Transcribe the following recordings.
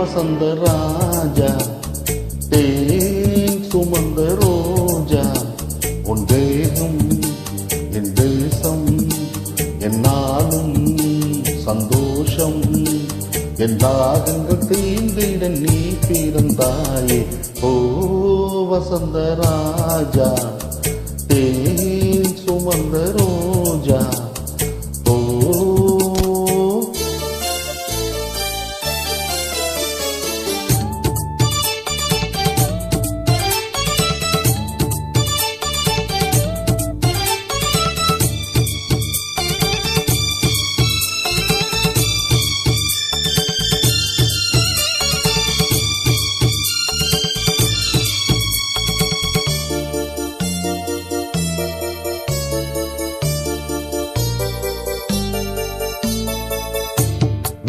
वसंत राजा தேன் சுமந்த ரோஜா உன் தேகம் என் தேசம் என்னாலும் சந்தோஷம். என் தாகங்கள் தீந்திட நீ பிறந்தாயே ஓ வசந்த ராஜா தேன் சுமந்த ரோஜா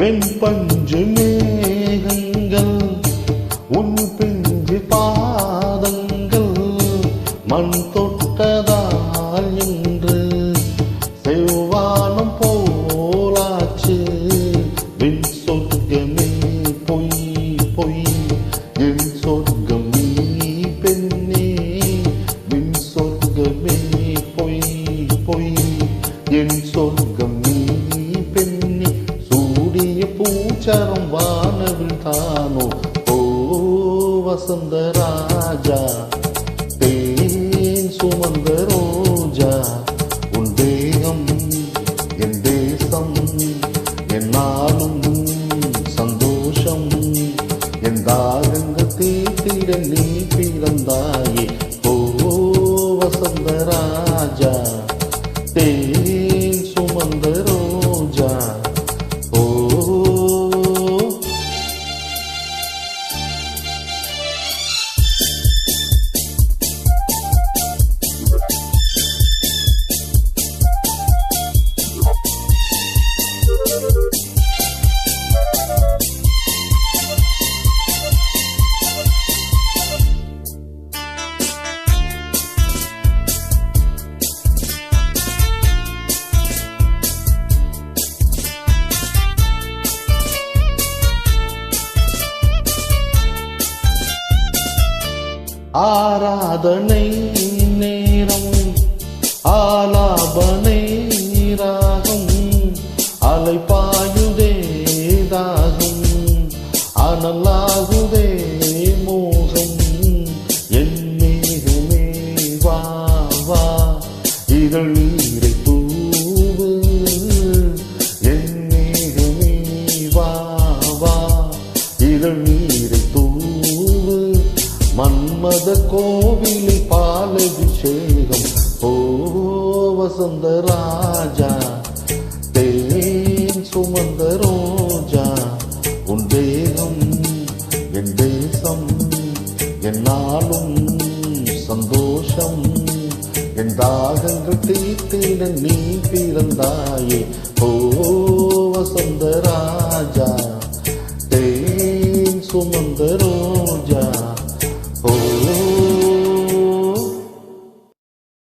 வெண்பஞ்சு மேகங்கள் உன் பிஞ்சு பாதங்கள் மண் தொட்டதால் என்று செவ்வானம் போலாச்சு. விண் சொர்க்கமே பொய் பொய். என் சொர்க்கம் நீ பெண்ணே. வின் சொர்க்கமே பொய் பொய். என் சொர்க்கம் பூச்சரம் வானவில் தானோ? ஓ வசந்த ராஜா தேன் சுமந்த ரோஜா உன் தேகம் என் தேசம் என்னாலும் சந்தோஷம் என் தாகங்கள் தீர்த்திட நீ ஆராதனை நேரம் ஆலாபனை ராகம் அலைப்பாயுதே தாகம் அனலாகுதே மோகம் என் மேகமே வா வா இதழ் மன்மத கோவிலில் பாலபிஷேகம் ஓ வசந்த ராஜா தேன் சுமந்த ரோஜா உன் தேகம் என் தேசம் என்னாலும் சந்தோஷம் என் தாகங்கள் தீர்த்திட நீ பிறந்தாயே. ஓ வசந்த ராஜா